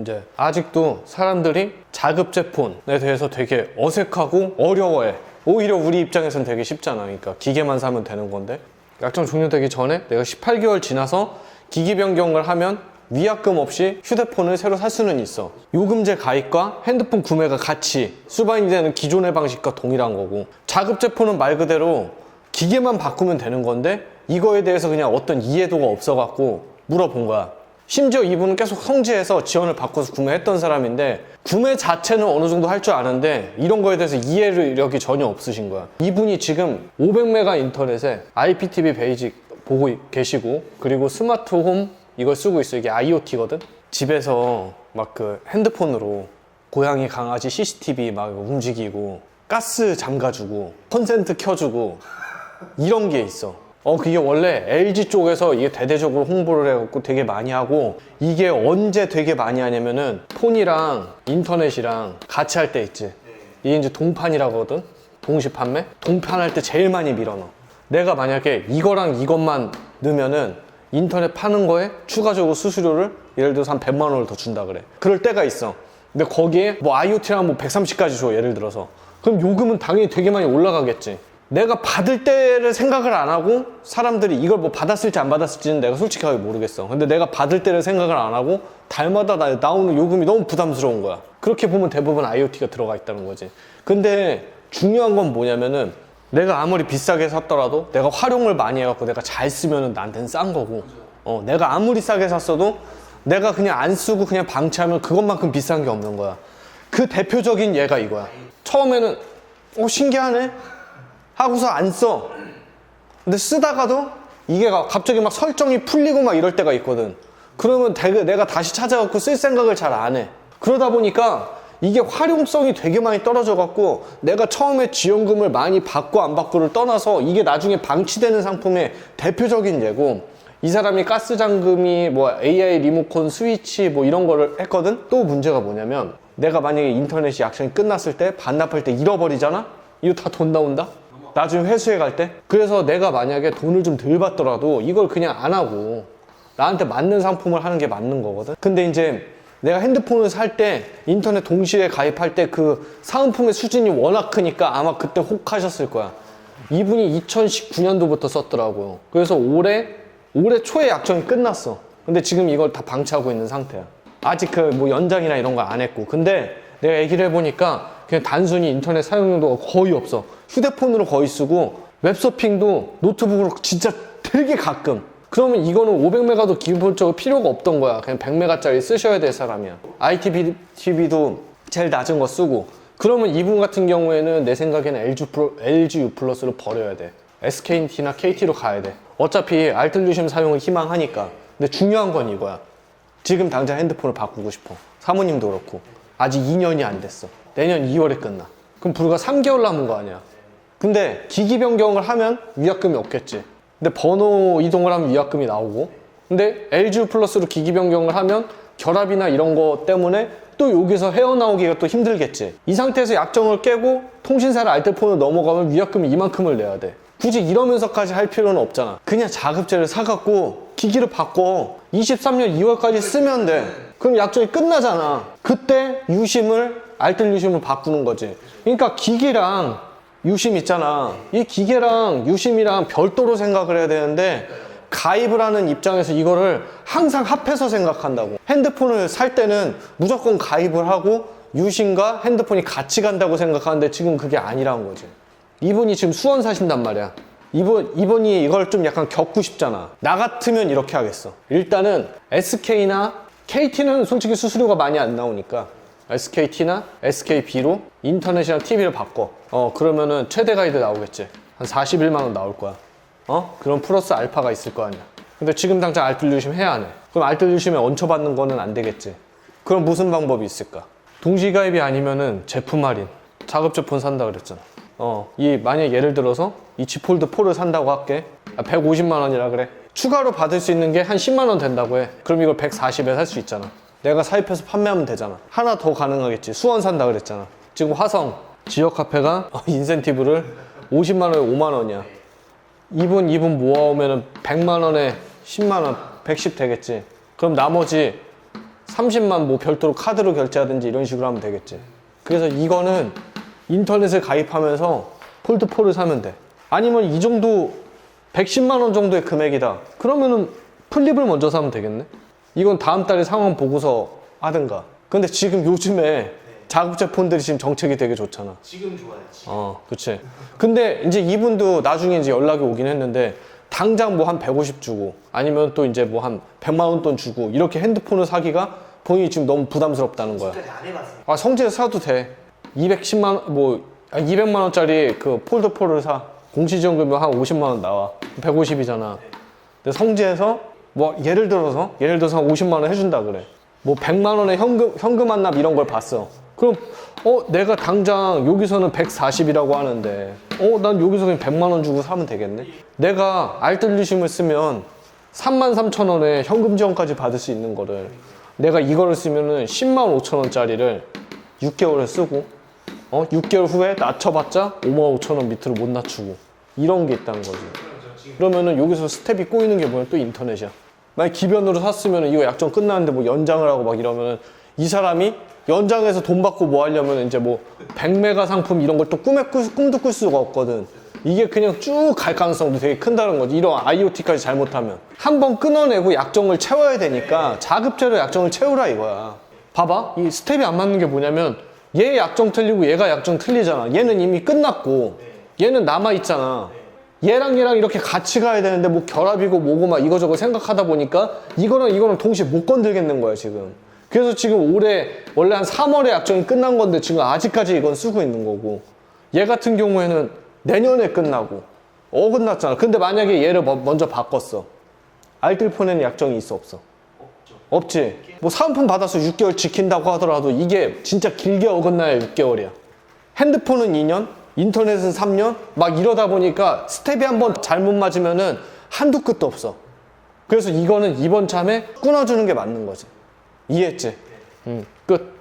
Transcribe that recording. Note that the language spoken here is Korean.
이제 아직도 사람들이 자급제 폰에 대해서 되게 어색하고 어려워해. 오히려 우리 입장에선 되게 쉽잖아. 그러니까 기계만 사면 되는 건데. 약정 종료되기 전에 내가 18개월 지나서 기기 변경을 하면 위약금 없이 휴대폰을 새로 살 수는 있어. 요금제 가입과 핸드폰 구매가 같이 수반이 되는 기존의 방식과 동일한 거고. 자급제 폰은 말 그대로 기계만 바꾸면 되는 건데 이거에 대해서 그냥 어떤 이해도가 없어갖고 물어본 거야. 심지어 이분은 계속 성지해서 지원을 바꿔서 구매했던 사람인데 구매 자체는 어느 정도 할 줄 아는데 이런 거에 대해서 이해력이 전혀 없으신 거야. 이분이 지금 500메가 인터넷에 IPTV 베이직 보고 계시고 그리고 스마트 홈 이걸 쓰고 있어. 이게 IoT거든. 집에서 막 그 핸드폰으로 고양이 강아지 CCTV 막 움직이고 가스 잠가주고 컨센트 켜주고 이런 게 있어. 어, 그게 원래 LG 쪽에서 이게 대대적으로 홍보를 해갖고 되게 많이 하고 이게 언제 되게 많이 하냐면은 폰이랑 인터넷이랑 같이 할 때 있지. 이게 이제 동판이라고 하거든? 동시 판매? 동판할 때 제일 많이 밀어넣어. 내가 만약에 이거랑 이것만 넣으면은 인터넷 파는 거에 추가적으로 수수료를 예를 들어서 한 100만 원을 더 준다 그래. 그럴 때가 있어. 근데 거기에 뭐 IoT랑 뭐 130까지 줘, 예를 들어서. 그럼 요금은 당연히 되게 많이 올라가겠지. 내가 받을 때를 생각을 안 하고 사람들이 이걸 뭐 받았을지 안 받았을지는 내가 솔직하게 모르겠어. 근데 내가 받을 때를 생각을 안 하고 달마다 나, 나오는 요금이 너무 부담스러운 거야. 그렇게 보면 대부분 IoT가 들어가 있다는 거지. 근데 중요한 건 뭐냐면은 내가 아무리 비싸게 샀더라도 내가 활용을 많이 해갖고 내가 잘 쓰면은 나한테는 싼 거고 어, 내가 아무리 싸게 샀어도 내가 그냥 안 쓰고 그냥 방치하면 그것만큼 비싼 게 없는 거야. 그 대표적인 예가 이거야. 처음에는 어 신기하네 하고서 안 써. 근데 쓰다가도 이게 가- 갑자기 막 설정이 풀리고 막 이럴 때가 있거든. 그러면 대- 내가 다시 찾아갖고 쓸 생각을 잘 안 해. 그러다 보니까 이게 활용성이 되게 많이 떨어져 갖고 내가 처음에 지원금을 많이 받고 안 받고를 떠나서 이게 나중에 방치되는 상품의 대표적인 예고 이 사람이 가스 잠금이 뭐 AI 리모컨 스위치 뭐 이런 거를 했거든 또 문제가 뭐냐면 내가 만약에 인터넷이 약정이 끝났을 때 반납할 때 잃어버리잖아 이거 다 돈 나온다 나중에 회수해 갈 때? 그래서 내가 만약에 돈을 좀 덜 받더라도 이걸 그냥 안 하고 나한테 맞는 상품을 하는 게 맞는 거거든? 근데 이제 내가 핸드폰을 살 때 인터넷 동시에 가입할 때 그 사은품의 수준이 워낙 크니까 아마 그때 혹 하셨을 거야. 이분이 2019년도부터 썼더라고요. 그래서 올해 올해 초에 약정이 끝났어. 근데 지금 이걸 다 방치하고 있는 상태야. 아직 그 뭐 연장이나 이런 거 안 했고. 근데 내가 얘기를 해보니까 그냥 단순히 인터넷 사용 용도가 거의 없어. 휴대폰으로 거의 쓰고 웹서핑도 노트북으로 진짜 되게 가끔. 그러면 이거는 500메가도 기본적으로 필요가 없던 거야. 그냥 100메가짜리 쓰셔야 될 사람이야. ITV도 제일 낮은 거 쓰고. 그러면 이분 같은 경우에는 내 생각에는 LG, 프로, LG U 플러스를 버려야 돼. SKT나 KT로 가야 돼. 어차피 알뜰루심 사용을 희망하니까. 근데 중요한 건 이거야. 지금 당장 핸드폰을 바꾸고 싶어. 사모님도 그렇고. 아직 2년이 안 됐어. 내년 2월에 끝나. 그럼 불과 3개월 남은 거 아니야. 근데 기기 변경을 하면 위약금이 없겠지. 근데 번호 이동을 하면 위약금이 나오고. 근데 LG 플러스로 기기 변경을 하면 결합이나 이런 거 때문에 또 여기서 헤어나오기가 또 힘들겠지. 이 상태에서 약정을 깨고 통신사를 알뜰폰으로 넘어가면 위약금이 이만큼을 내야 돼. 굳이 이러면서까지 할 필요는 없잖아. 그냥 자급제를 사갖고 기기를 바꿔. 23년 2월까지 쓰면 돼. 그럼 약정이 끝나잖아. 그때 유심을, 알뜰 유심을 바꾸는 거지. 그러니까 기기랑 유심 있잖아. 이 기계랑 유심이랑 별도로 생각을 해야 되는데 가입을 하는 입장에서 이거를 항상 합해서 생각한다고. 핸드폰을 살 때는 무조건 가입을 하고 유심과 핸드폰이 같이 간다고 생각하는데 지금 그게 아니라는 거지. 이분이 지금 수원 사신단 말이야. 이분, 이분이 이걸 좀 약간 겪고 싶잖아. 나 같으면 이렇게 하겠어. 일단은 SK나 KT는 솔직히 수수료가 많이 안 나오니까 SKT나 SKB로 인터넷이랑 TV를 바꿔. 어, 그러면은 최대 가이드 나오겠지. 한 41만원 나올 거야. 어? 그럼 플러스 알파가 있을 거 아니야. 근데 지금 당장 알뜰유심 해야 하네. 그럼 알뜰유심에 얹혀받는 거는 안 되겠지. 그럼 무슨 방법이 있을까? 동시가입이 아니면은 제품 할인. 자급제폰 산다 그랬잖아. 어, 이 만약 예를 들어서 이 지폴드 4를 산다고 할게. 아, 150만 원이라 그래. 추가로 받을 수 있는 게 한 10만 원 된다고 해. 그럼 이걸 140에 살 수 있잖아. 내가 사입해서 판매하면 되잖아. 하나 더 가능하겠지. 수원 산다 그랬잖아. 지금 화성 지역 카페가 어, 인센티브를 50만 원에 5만 원이야. 이분 이분 모아오면은 100만 원에 10만 원, 110 되겠지. 그럼 나머지 30만 뭐 별도로 카드로 결제하든지 이런 식으로 하면 되겠지. 그래서 이거는 인터넷에 가입하면서 폴드4를 사면 돼. 아니면 이 정도 110만 원 정도의 금액이다. 그러면은 플립을 먼저 사면 되겠네. 이건 다음 달에 상황 보고서 하든가. 근데 지금 요즘에 자급제 폰들이 지금 정책이 되게 좋잖아. 지금 좋아요. 지금. 어, 그치. 근데 이제 이분도 나중에 이제 연락이 오긴 했는데 당장 뭐 한 150 주고 아니면 또 이제 뭐 한 100만 원 돈 주고 이렇게 핸드폰을 사기가 본인이 지금 너무 부담스럽다는 거야. 지금까지 안 해봤어요. 아, 성지에서 사도 돼. 210만 뭐 200만 원짜리 그 폴더 4를 사. 공시지원금이 한 50만 원 나와. 150이잖아. 근데 성지에서 뭐 예를 들어서 예를 들어서 한 50만 원 해준다 그래. 뭐 100만 원의 현금 현금 환납 이런 걸 봤어. 그럼 어 내가 당장 여기서는 140이라고 하는데 어 난 여기서 그냥 100만 원 주고 사면 되겠네. 내가 알뜰리심을 쓰면 3만 3천 원에 현금 지원까지 받을 수 있는 거를 내가 이거를 쓰면은 10만 5천 원짜리를 6개월을 쓰고 어 6개월 후에 낮춰봤자 5만 5천 원 밑으로 못 낮추고 이런 게 있다는 거지. 그러면은 여기서 스텝이 꼬이는 게 뭐야? 또 인터넷이야. 만약 기변으로 샀으면 이거 약정 끝나는데 뭐 연장을 하고 막 이러면은 이 사람이 연장해서 돈 받고 뭐 하려면 이제 뭐 100메가 상품 이런 걸 또 꿈에 꿀, 꿈도 꿀 수가 없거든. 이게 그냥 쭉 갈 가능성도 되게 큰다는 거지. 이런 IoT까지 잘못하면. 한 번 끊어내고 약정을 채워야 되니까 자급제로 약정을 채우라 이거야. 봐봐. 이 스텝이 안 맞는 게 뭐냐면 얘 약정 틀리고 얘가 약정 틀리잖아. 얘는 이미 끝났고 얘는 남아있잖아. 얘랑 얘랑 이렇게 같이 가야 되는데 뭐 결합이고 뭐고 막 이거저거 생각하다 보니까 이거랑 이거랑 동시에 못 건들겠는 거야 지금. 그래서 지금 올해 원래 한 3월에 약정이 끝난 건데 지금 아직까지 이건 쓰고 있는 거고. 얘 같은 경우에는 내년에 끝나고 어긋났잖아. 근데 만약에 얘를 뭐- 먼- 먼저 바꿨어. 알뜰폰에는 약정이 있어 없어. 없지? 뭐 사은품 받아서 6개월 지킨다고 하더라도 이게 진짜 길게 어긋나야 6개월이야. 핸드폰은 2년, 인터넷은 3년, 막 이러다 보니까 스텝이 한번 잘못 맞으면은 한두 끝도 없어. 그래서 이거는 이번 참에 끊어주는 게 맞는 거지. 이해했지? 응, 끝.